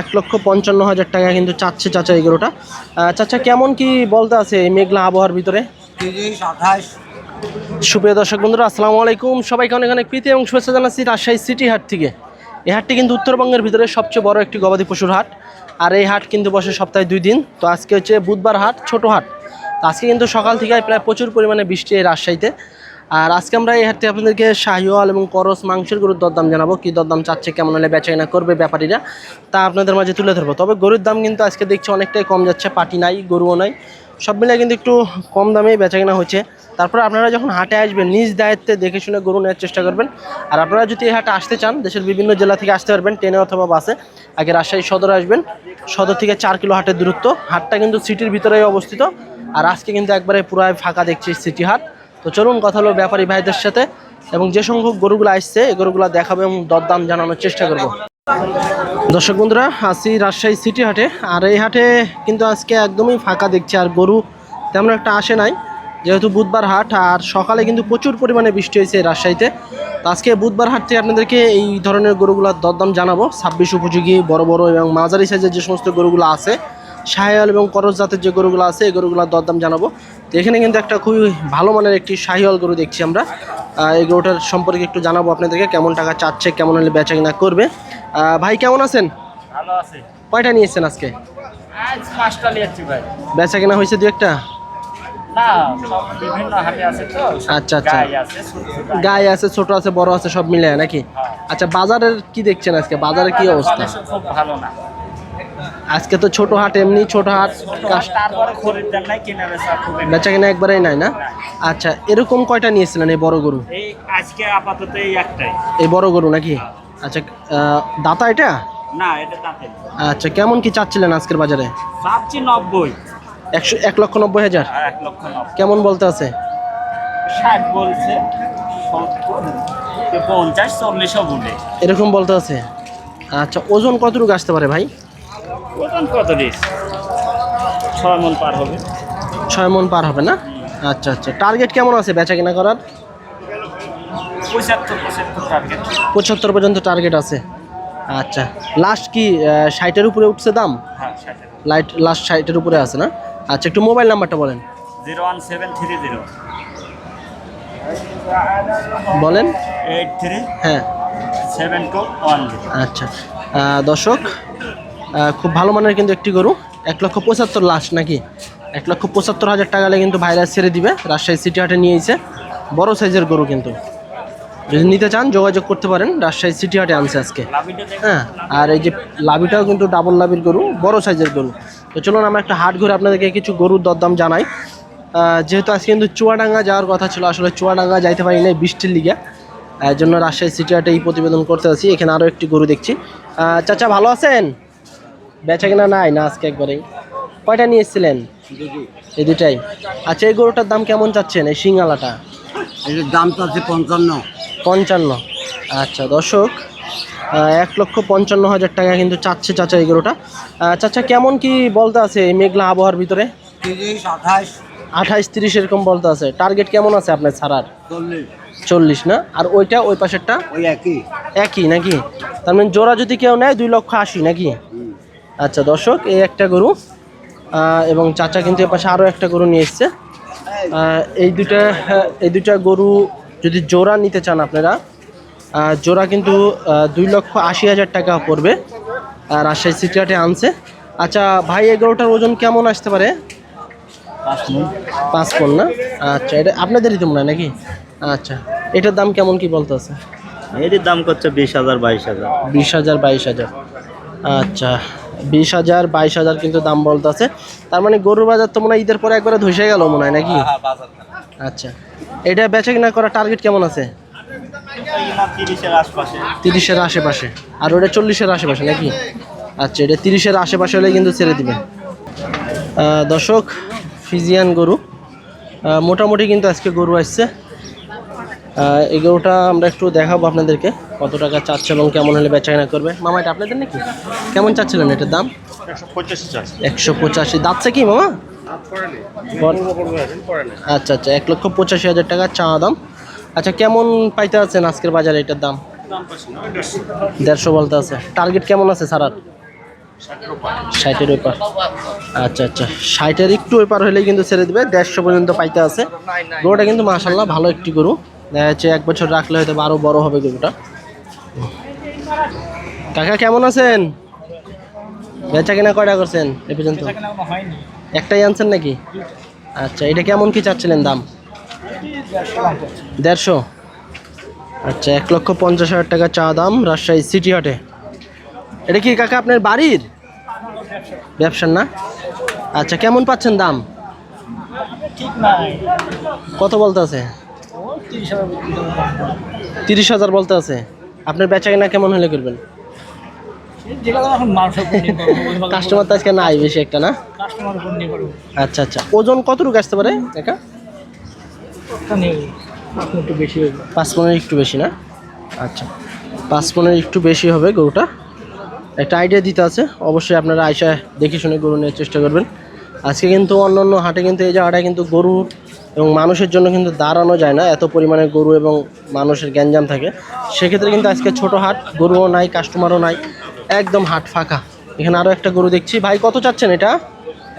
এক লক্ষ পঞ্চান্ন হাজার টাকা কিন্তু চাচ্ছে চাচা এই গরুটা। চাচা, কেমন কি বলতে আছে এই মেঘলা আবহাওয়ার ভিতরে? সুপ্রিয় দর্শক বন্ধুরা, আসসালামু আলাইকুম। সবাইকে অনেক অনেক প্রীতি এবং শুভেচ্ছা জানাচ্ছি রাজশাহী সিটি হাট থেকে। এই হাটটি কিন্তু উত্তরবঙ্গের ভিতরে সবচেয়ে বড় একটি গবাদি পশুর হাট। আর এই হাট কিন্তু বসে সপ্তাহে দুই দিন। তো আজকে হচ্ছে বুধবার হাট, ছোট হাট। আজকে কিন্তু সকাল থেকে প্রায় প্রচুর পরিমাণে বৃষ্টি এই রাজশাহীতে। আর আজকে আমরা এই হাটটি আপনাদেরকে শাহিওয়াল এবং করস মাংসের গরুর দরদাম জানাব, কী দরদাম চাচ্ছে, কেমন হলে বেচাকেনা করবে ব্যাপারীরা, তা আপনাদের মাঝে তুলে ধরবো। তবে গরুর দাম কিন্তু আজকে দেখছি অনেকটাই কম যাচ্ছে, পাটি নাই, গরুও নাই, সব মিলে কিন্তু একটু কম দামে বেচাকেনা হচ্ছে তারপরে আপনারা যখন হাটে আসবেন, নিজ দায়িত্বে দেখে শুনে গরু নেওয়ার চেষ্টা করবেন। আর আপনারা যদি এই হাটে আসতে চান, দেশের বিভিন্ন জেলা থেকে আসতে পারবেন, ট্রেনে অথবা বাসে, আগে রাজশাহী সদর আসবেন। সদর থেকে চার কিলো হাটের দূরত্ব। হাটটা কিন্তু সিটির ভিতরেই অবস্থিত। আর আজকে কিন্তু একবারে পুরাই ফাঁকা দেখছি সিটি হাট। তো চলুন কথা হলো ব্যাপারী ভাইদের সাথে এবং যে সংখ্যক গরুগুলো আসছে, এই গরুগুলো দেখাবো এবং দরদাম জানানোর চেষ্টা করব। দর্শক বন্ধুরা আসি রাজশাহী সিটি হাটে। আর এই হাটে কিন্তু আজকে একদমই ফাঁকা দেখছি, আর গরু তেমন একটা আসে নাই। যেহেতু বুধবার হাট, আর সকালে কিন্তু প্রচুর পরিমাণে বৃষ্টি হয়েছে রাজশাহীতে। তো আজকে বুধবার হাট থেকে আপনাদেরকে এই ধরনের গরুগুলোর দরদাম জানাব। ছাব্বিশ উপযোগী, বড় বড় এবং মাঝারি সাইজের যে সমস্ত গরুগুলো আছে শাহিয়াল এবং করজ জাতের যে গরুগুলো আছে এই গরুগুলোর দরদাম জানাব। তো এখানে কিন্তু একটা খুবই ভালো মানের একটি শাহিওয়াল গরু দেখছি আমরা। এই গরুটার সম্পর্কে একটু জানাব আপনাদেরকে কেমন টাকা চাচ্ছে কেমন হলে বেচা কিনা করবে। ভাই কেমন আছেন? ভালো আছে। কয়টা নিয়েছেন আজকে? আজ পাঁচটা নিয়েছি ভাই। বেচা কিনা হয়েছে দু একটা? আচ্ছা, আচ্ছা। গাই আছে ছোট ছোট গায়ে আছে ছোট আছে বড় আছে সব মিলে নাকি? হ্যাঁ। আচ্ছা বাজারের কি দেখছেন আজকে? বাজারে কি অবস্থা? খুব ভালো না। আজকে তো ছোট হাট এমনি ছোট হাট বেচা কিনা একবারেই নাই না? আচ্ছা এরকম কয়টা নিয়েছিলেন এই বড় গরু? এই আজকে আপাতত এই একটাই। এই বড় গরু নাকি? আচ্ছা দাতা এটা? না এটা আচ্ছা কেমন কি চাচ্ছিলেন আজকের বাজারে? ভাবছি নব্বই। একশো এক লক্ষ নব্বই হাজার? লক্ষ কেমন বলতে আছে? ষাট বলছে পঞ্চাশ চল্লিশও বলে। এরকম বলতে আছে? আচ্ছা ওজন কতটুকু আসতে পারে ভাই? ওজন কত দিস? ছয় মন পার হবে। ছয় মন পার হবে না? আচ্ছা আচ্ছা। টার্গেট কেমন আছে বেচা কিনা করার? পঁচাত্তর পর্যন্ত টার্গেট আছে। আচ্ছা। লাস্ট কি ষাটের উপরে উঠছে দাম? হ্যাঁ লাইট লাস্ট ষাটের উপরে আছে না? আচ্ছা একটু মোবাইল নাম্বারটা বলেন। Zero one seven three zero বলেন। এইট থ্রি হ্যাঁ। সেভেন টু ওয়ান আচ্ছা। দর্শক খুব ভালো মানের কিন্তু একটি গরু। এক লক্ষ পঁচাত্তর লাস্ট নাকি? এক লক্ষ পঁচাত্তর হাজার টাকা হলে কিন্তু ভাইরাস ছেড়ে দিবে। রাজশাহী সিটি হাটে নিয়েছে বড় সাইজের গরু কিন্তু। যদি নিতে চান, যোগাযোগ করতে পারেন। রাজশাহী সিটি হাটে আনছে আজকে। হ্যাঁ আর এই যে লাভিটাও কিন্তু ডাবল লাভির গরু, বড় সাইজের গরু। তো চলুন, আমরা একটা হাট ঘুরে আপনাদেরকে কিছু গরুর দরদাম জানাই। যেহেতু আজকে কিন্তু চুয়াডাঙ্গা যাওয়ার কথা ছিল, আসলে চুয়াডাঙ্গা যাইতে পারি নাই বৃষ্টির লিগে। এর জন্য রাজশাহী সিটি হাটে এই প্রতিবেদন করতে আছি এখানে আরও একটি গরু দেখছি। চাচা ভালো আছেন? বেচা কিনা নাই না আজকে একবারেই? কয়টা নিয়ে এসেছিলেন? এই দুটাই আচ্ছা এই গরুটার দাম কেমন চাচ্ছেন? এই সিঙ্গালাটা এটার দাম তো আছে পঞ্চান্ন। পঞ্চান্ন। আচ্ছা দর্শক এক লক্ষ পঞ্চান্ন হাজার টাকা কিন্তু চাচ্ছে চাচা এই গরুটা। চাচা কেমন কি বলতে আছে এই মেঘলা আবহাওয়ার ভিতরে? তিরিশ আঠাশ। আঠাইশ তিরিশ এরকম বলতে আছে। টার্গেট কেমন আছে আপনার ছাড়ার? চল্লিশ। চল্লিশ না? আর ওইটা ওই পাশেরটা? ওই একই। একই নাকি? তার মানে জোড়া যদি কেউ নেয় দুই লক্ষ আশি নাকি? আচ্ছা দর্শক এই একটা গরু এবং চাচা কিন্তু এ পাশে আরও একটা গরু নিয়ে এসছে। এই দুটা হ্যাঁ, এই দুটা গরু যদি জোড়া নিতে চান আপনারা জোড়া কিন্তু দুই লক্ষ আশি হাজার টাকা পড়বে আর রাজশাহী সিটি হাটে আনছে। আচ্ছা ভাই এই গরুটার ওজন কেমন আসতে পারে? পাঁচ পন না? আচ্ছা এটা আপনাদেরই তো মনে হয় নাকি? আচ্ছা এটার দাম কেমন কি বলতে আছে? এটির দাম করছে বিশ হাজার বাইশ হাজার। বিশ হাজার বাইশ হাজার। আচ্ছা বিশ হাজার বাইশ হাজার কিন্তু দাম বলতে আছে তার মানে গরুর বাজার তো মনে হয় ঈদের পরে একবারে ধসে গেল মনে হয় নাকি? আচ্ছা। এটা বেচা কিনা করার টার্গেট কেমন আছে? তিরিশের আশপাশে। আর ওটা চল্লিশের আশেপাশে নাকি? আচ্ছা এটা তিরিশের আশেপাশে হলে কিন্তু ছেড়ে দিবে আহ, দর্শক ফিজিয়ান গরু। মোটামুটি কিন্তু আজকে গরু আসছে। এই গরুটা আমরা একটু দেখাবো আপনাদেরকে। কত টাকা চাচ্ছে এবং কেমন হলে বেচা কেনা করবে। মামা এটা আপনাদের নাকি? কেমন চাচ্ছিলেন এটার দাম? একশো পঁচাশি চাষ একশো পঁচাশি। দাচ্ছে কি মামা? আচ্ছা আচ্ছা এক লক্ষ পঁচাশি হাজার টাকা চা দাম। আচ্ছা কেমন পাইতে আছেন আজকের বাজারে এটার দাম? দেড়শো। বলতে আছে। টার্গেট কেমন আছে সারার? ষাটের ওপার। আচ্ছা আচ্ছা ষাটের একটু ওপার হলেই কিন্তু ছেড়ে দেবে। দেড়শো পর্যন্ত পাইতে আছে। গরুটা কিন্তু মাসাল্লাহ ভালো একটি গরু। দেখা যাচ্ছে এক বছর রাখলে হয়তো আরও বড় হবে গরুটা। কাকা কেমন আছেন? বেচা কেনা কয়টা করছেন এ পর্যন্ত? একটাই আনছেন নাকি? আচ্ছা এটা কেমন কি চাচ্ছিলেন দাম? দেড়শো আচ্ছা এক লক্ষ পঞ্চাশ হাজার টাকা চা দাম রাজশাহী সিটি হাটে। এটা কি কাকা আপনার বাড়ির? ব্যবসার না? আচ্ছা কেমন পাচ্ছেন দাম? কত বলতে আছে? তিরিশ হাজার বলতে আছে। আপনার বেচা কেনা কেমন হলে করবেন? কাস্টমার তো আজকে নাই বেশি একটা, না? আচ্ছা আচ্ছা। ওজন কতটুকু আসতে পারে একা? পাঁচ পনেরো একটু বেশি, না? আচ্ছা। পাঁচ পনেরো একটু বেশি হবে গরুটা। একটা আইডিয়া দিতে আছে। অবশ্যই আপনারা আয়সা দেখে শুনে গরু নেওয়ার চেষ্টা করবেন। আজকে কিন্তু অন্য অন্য হাটে কিন্তু এই জায়গাটায় কিন্তু গরু এবং মানুষের জন্য কিন্তু দাঁড়ানো যায় না এত পরিমাণে গরু এবং মানুষের গ্যাঞ্জাম থাকে। সেক্ষেত্রে কিন্তু আজকে ছোট হাট গরুও নাই কাস্টমারও নাই একদম হাট ফাঁকা। এখানে আরও একটা গরু দেখছি। ভাই কত চাচ্ছেন এটা?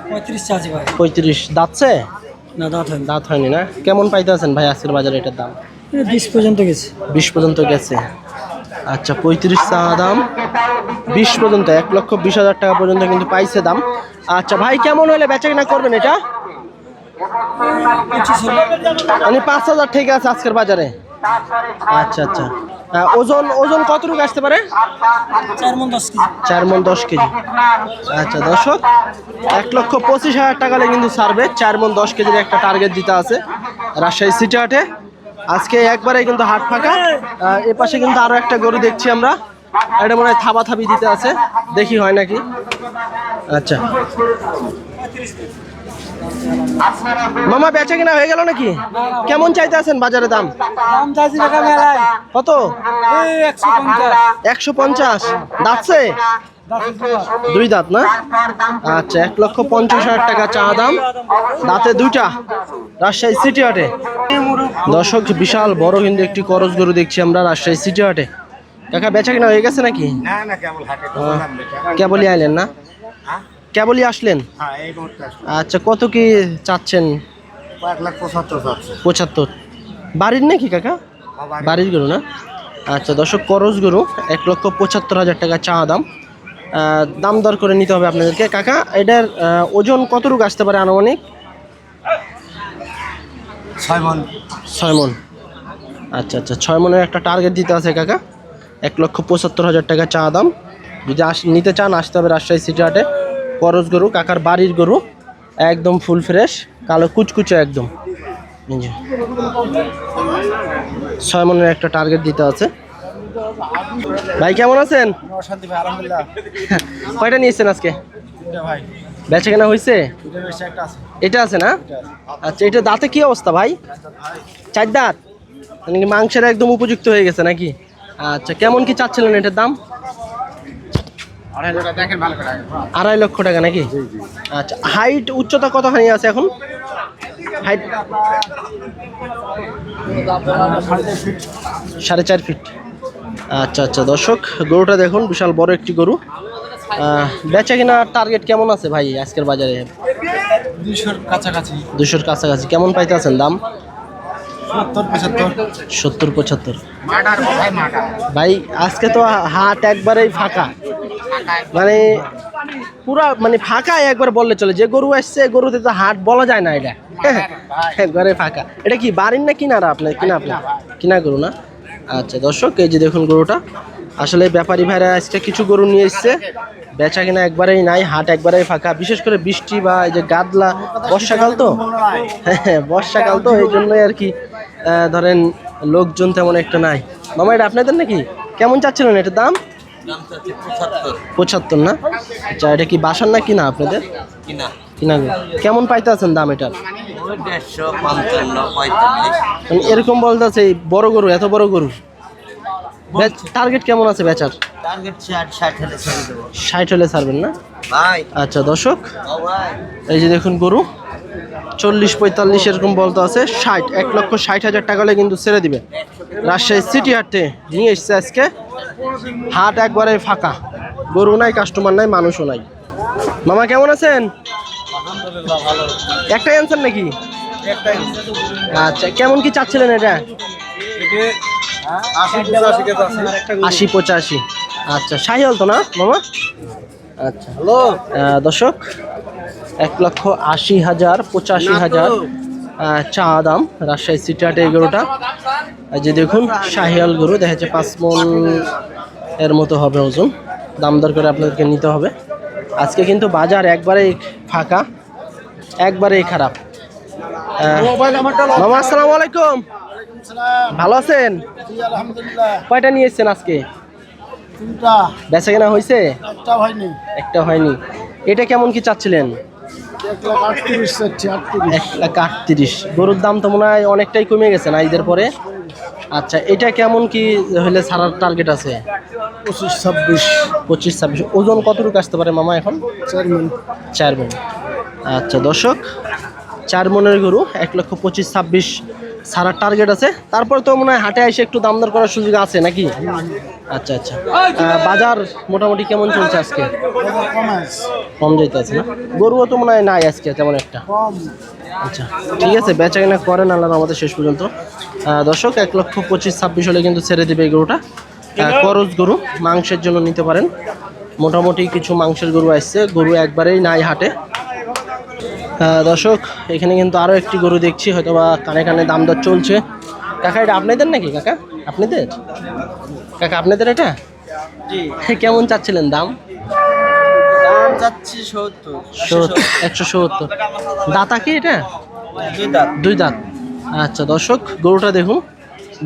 পঁয়ত্রিশ চার্জ ভাই। পঁয়ত্রিশ। দাঁতছে? না দাঁত হয় দাঁত হয়নি না? কেমন পাইতে আছেন ভাই আজকের বাজারে এটার দাম? বিশ পর্যন্ত গেছে। বিশ পর্যন্ত গেছে। আচ্ছা পঁয়ত্রিশ চা দাম। বিশ পর্যন্ত এক লক্ষ বিশ হাজার টাকা পর্যন্ত কিন্তু পাইছে দাম। আচ্ছা ভাই কেমন হলে বেচা কিনা করবেন এটা? মানে পাঁচ হাজার ঠিক আছে আজকের বাজারে। আচ্ছা আচ্ছা। ওজন ওজন কতটুকু আসতে পারে? চার মন দশ কেজি। আচ্ছা দর্শক এক লক্ষ পঁচিশ হাজার টাকা কিন্তু ছাড়বে চার মন দশ কেজির একটা টার্গেট দিতে আছে রাজশাহী সিটি হাটে। আজকে একবারে কিন্তু হাট ফাঁকা। আহ, এ পাশে কিন্তু আরও একটা গরু দেখছি আমরা। এটা মনে হয় থাবা থাবি দিতে আছে। দেখি হয় নাকি? আচ্ছা। মামা বেচা কিনা হয়ে গেল নাকি? কেমন চাইতে আছেন বাজারে দাম? দাম চাইছি টাকা মেলায়। কত? একশো পঞ্চাশ। দাঁতছে? দুই দাঁত না? আচ্ছা এক লক্ষ পঞ্চাশ হাজার টাকা চা দাম। দাঁতে দুইটা। রাজশাহী সিটি হাটে। দর্শক বিশাল বড় কিন্তু একটি করজ গরু দেখছি আমরা রাজশাহী সিটি হাটে। কাকা বেচা কিনা হয়ে গেছে নাকি। কেবলই আইলেন না? কেবলই আসলেন? হ্যাঁ এই মুহূর্তে আসলে আচ্ছা কত কি চাচ্ছেন? এক লাখ পঁচাত্তর বাড়ির নাকি কাকা? বাড়ির গরু না? আচ্ছা দর্শক করজ গরু এক লক্ষ পঁচাত্তর হাজার টাকা চা দাম। আহ, দাম দর করে নিতে হবে আপনাদেরকে। কাকা এটার আহ, ওজন কতটুকু আসতে পারে আনুমানিক? ছয় মন। ছয় মন। আচ্ছা আচ্ছা ছয় মনের একটা টার্গেট দিতে আছে কাকা। এক লক্ষ পঁচাত্তর হাজার টাকা চা দাম। যদি আস নিতে চান আসতে হবে রাজশাহী সিটি হাটে। করজ গরু কাকার বাড়ির গরু একদম ফুল ফ্রেশ কালো কুচকুচে একদম। ছয় মনের একটা টার্গেট দিতে আছে। ভাই কেমন আছেন? কয়টা নিয়েছেন আজকে? বেচা কেনা হয়েছে? এটা আছে না? আচ্ছা এটা দাঁতে কি অবস্থা ভাই? চার দাঁত? মানে মাংসের একদম উপযুক্ত হয়ে গেছে নাকি? আচ্ছা কেমন কি চাচ্ছিলেন এটার দাম? আড়াই করে আড়াই লক্ষ টাকা নাকি? আচ্ছা হাইট উচ্চতা কতখানি আছে এখন? হাইট সাড়ে চার ফিট আচ্ছা আচ্ছা দর্শক গরুটা দেখুন বিশাল বড় একটি গরু। বেচা কিনা টার্গেট কেমন আছে ভাই আজকের বাজারে? কাছাকাছি। দুশোর কাছাকাছি। কেমন পাইতে আছেন দাম? সত্তর পঁচাত্তর। ভাই আজকে তো হাট একবারেই ফাঁকা। মানে পুরা মানে ফাঁকা একবার বললে চলে। যে গরু আসছে গরুতে তো হাট বলা যায় না এটা। একবারে ফাঁকা। এটা কি বাড়ির না কিনারা আপনার? কিনা আপনার? কিনা গরু না? আচ্ছা দর্শক এই যে দেখুন গরুটা। আসলে ব্যাপারী ভাইরা আজকে কিছু গরু নিয়ে এসছে। বেচা কিনা একবারেই নাই হাট একবারেই ফাঁকা। বিশেষ করে বৃষ্টি বা এই যে গাদলা বর্ষাকাল তো? হ্যাঁ বর্ষাকাল তো এই জন্যই আর কি ধরেন লোকজন তেমন একটা নাই। মামা এটা আপনাদের নাকি? কেমন চাচ্ছিলেন? এটার দাম? পঁচাত্তর। না? আচ্ছা এটা কি বাসার না কিনা আপনাদের? কিনা। কিনা। কেমন পাইতে আছেন দাম এটার? মানে এরকম বলতে আছে এই বড় গরু এত বড় গরু। টার্গেট কেমন আছে বেচার? ষাট হলে ছাড়বেন না? আচ্ছা দর্শক এই যে দেখুন গরু চল্লিশ পঁয়তাল্লিশ এরকম বলতে আছে ষাট এক লক্ষ ষাট হাজার টাকা হলে কিন্তু ছেড়ে দিবে রাজশাহী সিটি হাটে নিয়ে এসছে আজকে। হাট একবারে ফাঁকা। গরু নাই কাস্টমার নাই মানুষও নাই। মামা কেমন আছেন? একটাই আনছেন নাকি? আচ্ছা কেমন কি চাচ্ছিলেন এটা? আশি পঁচাশি আচ্ছা শাহিওল তো না মামা? আচ্ছা। হ্যালো? দর্শক এক লক্ষ আশি হাজার পঁচাশি হাজার চা দাম রাজশাহী সিটি হাটে এই যে দেখুন শাহিয়াল গরু দেখা যাচ্ছে পাঁচ মন এর মতো হবে ওজন। দাম দর করে আপনাদেরকে নিতে হবে। আজকে কিন্তু বাজার একবারেই ফাঁকা একবারেই খারাপ। মামা আসসালামু আলাইকুম। ভালো আছেন? কয়টা নিয়ে এসছেন আজকে? বেচা কেনা হয়েছে? একটা হয়নি। একটা হয়নি। এটা কেমন কি চাচ্ছিলেন? এক লাখ আটত্রিশ। গরুর দাম তো মনে হয় অনেকটাই কমে গেছে না ঈদের পরে? আচ্ছা এটা কেমন কি হলে ছাড়ার টার্গেট আছে? পঁচিশ ছাব্বিশ। পঁচিশ ছাব্বিশ। ওজন কতটুকু আসতে পারে মামা এখন? চার মিনিট চার মন আচ্ছা দর্শক চার মনের গরু এক লক্ষ পঁচিশ ছাব্বিশ ছাড়ার টার্গেট আছে। তারপর তো মনে হয় হাটে এসে একটু দাম দর করার সুযোগ আছে নাকি? আচ্ছা আচ্ছা। বাজার মোটামুটি কেমন চলছে আজকে? কম যাইতে আছে না। গরুও তো মনে হয় নাই আজকে তেমন একটা। আচ্ছা ঠিক আছে বেচা কেনা করেন আল্লাহ আমাদের শেষ পর্যন্ত। দর্শক এক লক্ষ পঁচিশ ছাব্বিশ হলে কিন্তু ছেড়ে দেবে এই গরুটা। করজ গরু মাংসের জন্য নিতে পারেন। মোটামুটি কিছু মাংসের গরু আসছে গরু একবারেই নাই হাটে। দর্শক এখানে কিন্তু আরও একটি গরু দেখছি হয়তো বা কানে কানে দাম দর চলছে। কাকা এটা আপনাদের নাকি কাকা? আপনাদের? কাকা আপনাদের এটা? কেমন চাচ্ছিলেন দাম? যাচ্ছি সত্তর একশো সত্তর দাতা কি এটা? দুই দাঁত। দুই দাঁত। আচ্ছা দর্শক গরুটা দেখুন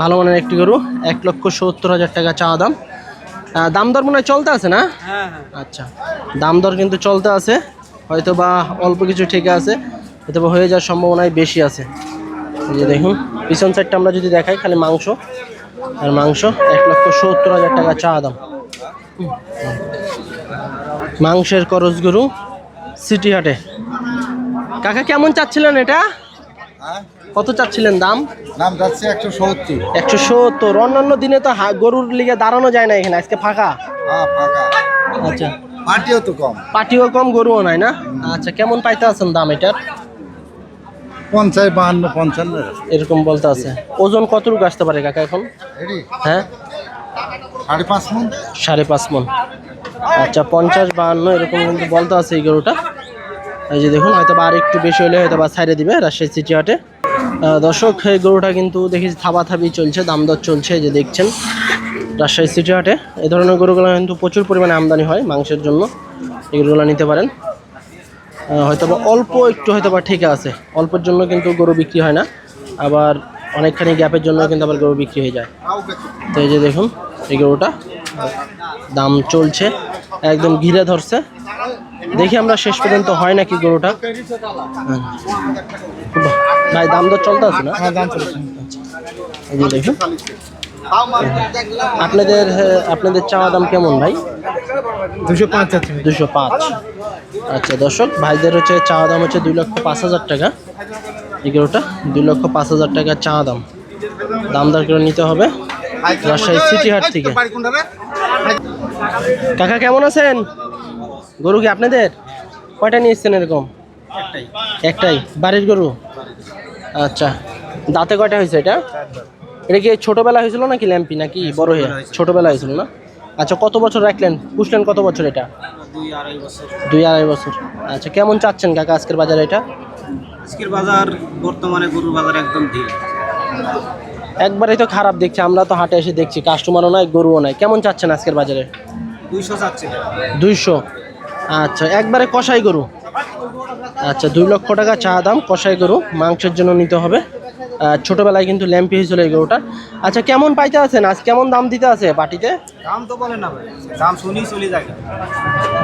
ভালো মানের একটি গরু এক লক্ষ সত্তর হাজার টাকা চাওয়া দাম। দাম দর মনে হয় চলতে আছে না? হ্যাঁ হ্যাঁ। আচ্ছা দাম দর কিন্তু চলতে আছে। হয়তো বা অল্প কিছু ঠিক আছে হয়তো বা হয়ে যাওয়ার সম্ভাবনাই বেশি আছে। যে দেখুন পিছন সাইডটা আমরা যদি দেখাই খালি মাংস। আর মাংস এক লক্ষ সত্তর হাজার টাকা চাওয়া দাম। মাংসের করজ গরু সিটি হাটে। কাকা কেমন চাচ্ছিলেন এটা? কত চাচ্ছিলেন দাম? নাম যাচ্ছে একশো সত্তর। একশো সত্তর। অন্যান্য দিনে তো গরুর লিগে দাঁড়ানো যায় না এখানে আজকে ফাঁকা? হ্যাঁ ফাঁকা। আচ্ছা। পাটিও তো কম। পাটিও কম গরুও নাই না? আচ্ছা কেমন পাইতে আছেন দাম এটার? পঞ্চাশ বাহান্ন পঞ্চান্ন এরকম। বলতে আছে। ওজন কতটুকু আসতে পারে কাকা এখন? হ্যাঁ? সাড়ে পাঁচ মন। সাড়ে পাঁচ মন। আচ্ছা পঞ্চাশ বাহান্ন, এরকম কিন্তু বলতে আছে এই গরুটা। এই যে দেখুন, হয়তো আর একটু বেশি হলে হয়তো বা ছাইড়ে দিবে রাজশাহী সিটি হাটে দর্শক, এই গরুটা কিন্তু দেখি থাবাথাবি চলছে, দাম দর চলছে যে দেখছেন, রাজশাহী সিটি হাটে এ ধরনের গরুগুলো কিন্তু প্রচুর পরিমাণে আমদানি হয় মাংসের জন্য, এই গরুগুলো নিতে পারেন। হয়তো বা অল্প একটু হয়তো বা ঠিক আছে, অল্পের জন্য কিন্তু গরু বিক্রি হয় না, আবার অনেকখানি গ্যাপের জন্য কিন্তু আবার গরু বিক্রি হয়ে যায়। তো এই যে দেখুন, এই গরুটা, দাম চলছে। একদম ঘিরে ধরছে। দেখি আমরা শেষ পর্যন্ত হয় নাকি গরুটা। ভাই দাম দর চলতে আছে না? হ্যাঁ এই দেখুন। আপনাদের আপনাদের চাওয়া দাম কেমন ভাই? দুশো পাঁচ দুশো পাঁচ। আচ্ছা দর্শক ভাইদের হচ্ছে চাওয়া দাম হচ্ছে দুই লক্ষ পাঁচ হাজার টাকা। এগুলোটা দুই লক্ষ পাঁচ হাজার টাকা চাওয়া দাম। দাম দর করে নিতে হবে। রাজশাহী সিটি হাট থেকে। কাকা কেমন আছেন? গরু কি আপনাদের? কয়টা নিয়ে এসছেন এরকম? একটাই। বাড়ির গরু? আচ্ছা। দাঁতে কয়টা হয়েছে এটা? এটা কি ছোটোবেলা হয়েছিল নাকি ল্যাম্পি নাকি বড় হয়ে? ছোটোবেলা হয়েছিল। না? আচ্ছা কত বছর রাখলেন? পুষলেন কত বছর এটা? দুই আড়াই বছর। আচ্ছা কেমন চাচ্ছেন কাকা আজকের বাজারে এটা? আজকের বাজার বর্তমানে গরুর বাজার একদম ঢিল একবারেই তো খারাপ দেখছি আমরা তো হাটে এসে দেখছি কাস্টমারও নাই গরুও নাই। কেমন চাচ্ছেন আজকের বাজারে? দুইশো চাচ্ছে। দুইশো? আচ্ছা একবারে কষাই গরু? আচ্ছা দুই লক্ষ টাকা চা দাম কষাই গরু মাংসের জন্য নিতে হবে। ছোটবেলায় কিন্তু ল্যাম্পি হয়েছিল এই গরুটা আচ্ছা কেমন পাইতে আছেন? আজ কেমন দাম দিতে আছে পাটিতে দাম তো বলে না দাম শুনি চলে যায়।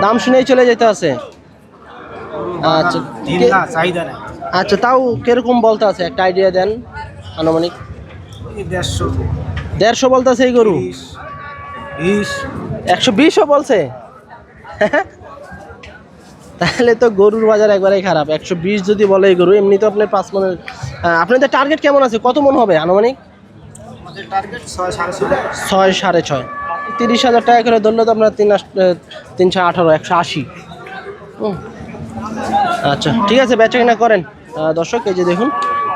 দাম শুনেই চলে যেতে আছে? আচ্ছা আচ্ছা তাও কীরকম বলতে আছে? একটা আইডিয়া দেন আনুমানিক। দেড়শো। দেড়শো বলতে আছে এই গরু? বিশ। একশো বিশও বলছে? তাহলে তো গরুর বাজার একবারেই খারাপ। একশো বিশ যদি বলে এই গরু এমনি তো আপনার পাঁচ মনের আপনাদের টার্গেট কেমন আছে? কত মন হবে আনুমানিক? টার্গেট ছয় সাড়ে ছয়। তিরিশ হাজার টাকা করে ধরলে তো আপনার তিন তিনশো আঠারো একশো আশি। হুম। আচ্ছা ঠিক আছে বেচা কিনা করেন। দর্শক এই যে দেখুন।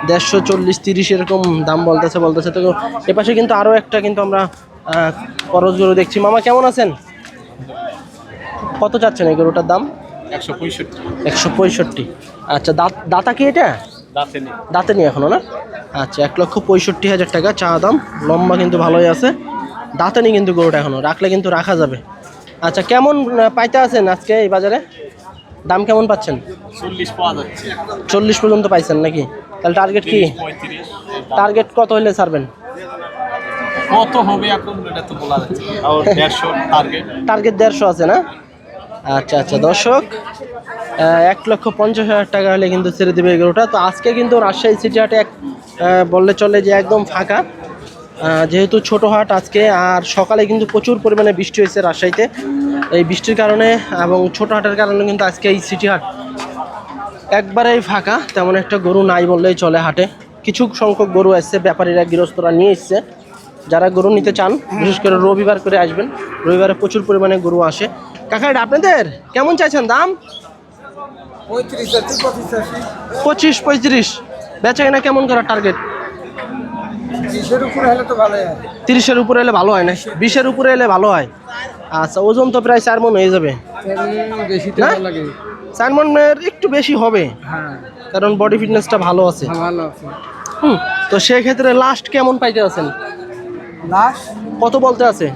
দেড়শো চল্লিশ তিরিশ এরকম দাম বলতেছে বলতেছে। তো এপাশে কিন্তু আরও একটা কিন্তু আমরা করজ গরু দেখছি। মামা কেমন আছেন? কত চাচ্ছেন এই গরুটার দাম? একশো পঁয়ষট্টি। একশো পঁয়ষট্টি। আচ্ছা দাঁত দাতা কি এটা? দাঁতে নেই। এখনও না? আচ্ছা এক লক্ষ পঁয়ষট্টি হাজার টাকা চা দাম। লম্বা কিন্তু ভালোই আছে। দাঁতে নি কিন্তু গরুটা এখনও রাখলে কিন্তু রাখা যাবে। আচ্ছা কেমন পাইতে আছেন আজকে এই বাজারে? দাম কেমন পাচ্ছেন? চল্লিশ পাওয়া যাচ্ছে। চল্লিশ পর্যন্ত পাইছেন নাকি? তাহলে টার্গেট কি? টার্গেট কত হলে ছাড়বেন? কত হবে এখন এটা তো বলা যাচ্ছে টার্গেট টার্গেট দেড়শো আছে না? আচ্ছা আচ্ছা দর্শক এক লক্ষ পঞ্চাশ হাজার টাকা হলে কিন্তু ছেড়ে দেবে এগুলোটা তো আজকে কিন্তু রাজশাহী সিটি হাটে এক বললে চলে যে একদম ফাঁকা। যেহেতু ছোট হাট আজকে আর সকালে কিন্তু প্রচুর পরিমাণে বৃষ্টি হয়েছে রাজশাহীতে। এই বৃষ্টির কারণে এবং ছোট হাটের কারণে কিন্তু আজকে এই সিটি হাট একবারেই ফাঁকা তেমন একটা গরু নাই বললেই চলে হাটে। কিছু সংখ্যক গরু আসছে ব্যাপারীরা গৃহস্থরা নিয়ে এসছে। যারা গরু নিতে চান বিশেষ করে রবিবার করে আসবেন রবিবারে প্রচুর পরিমাণে গরু আসে। কাকা এটা আপনাদের? কেমন চাইছেন দাম? পঁচিশ পঁয়ত্রিশ। বেচা কেনা কেমন করার টার্গেট তিরিশের উপরে এলে ভালো হয় না? বিশের উপরে এলে ভালো হয়? আচ্ছা ওজন তো প্রায় চার মন হয়ে যাবে। মনের একটু বেশি হবে। কারণ বডি ফিটনেসটা ভালো আছে। হুম তো সেক্ষেত্রে লাস্ট কেমন পাইতে আছেন? কত বলতে আছে?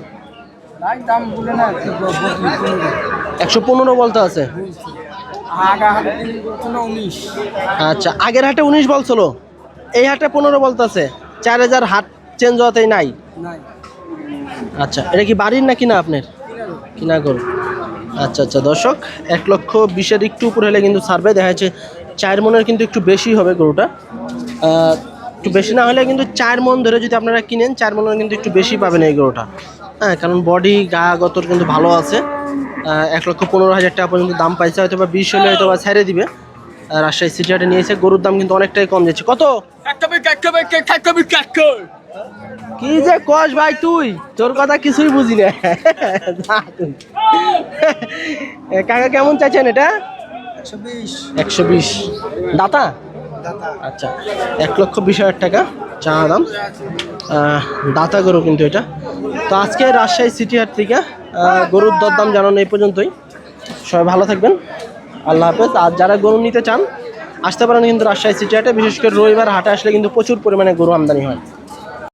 একশো পনেরো বলতে আছে। আচ্ছা আগের হাটে উনিশ বলছিল। এই হাটে পনেরো বলতে আছে। চার হাজার হাট চেঞ্জ হতেই নাই। আচ্ছা এটা কি বাড়ির নাকি না আপনার? কিনা গরু? আচ্ছা আচ্ছা দর্শক, এক লক্ষ বিশের একটু উপরে হলে কিন্তু সার্ভে দেখা যাচ্ছে, চার মনের কিন্তু একটু বেশি হবে গরুটা। একটু বেশি না হলে কিন্তু চার মন ধরে যদি আপনারা কিনেন, চার মনের কিন্তু একটু বেশি পাবেন এই গরুটা। হ্যাঁ কারণ বডি গা, গতর কিন্তু ভালো আছে। এক লক্ষ পনেরো হাজার টাকা পর্যন্ত দাম পাইছে হয়তো বা বিশ হলে হয়তো বা ছেড়ে দিবে। রাজশাহী সিটি নিয়েছে, গরুর দাম কিন্তু অনেকটাই কম যাচ্ছে। কত? কি যে কস ভাই তুই? তোর কথা কিছুই বুঝি না। কাকা কেমন চাইছেন এটা? একশো বিশ। দাতা? আচ্ছা এক লক্ষ বিশ হাজার টাকা চা দাম। দাতা গরু কিন্তু এটা। তো আজকে রাজশাহী সিটি হাট থেকে গরুর দরদাম জানানো এই পর্যন্তই। সবাই ভালো থাকবেন। আল্লাহ হাফেজ। আর যারা গরু নিতে চান আসতে পারেন কিন্তু রাজশাহী সিটি হাটে। বিশেষ করে রবিবার হাটে আসলে কিন্তু প্রচুর পরিমাণে গরু আমদানি হয়।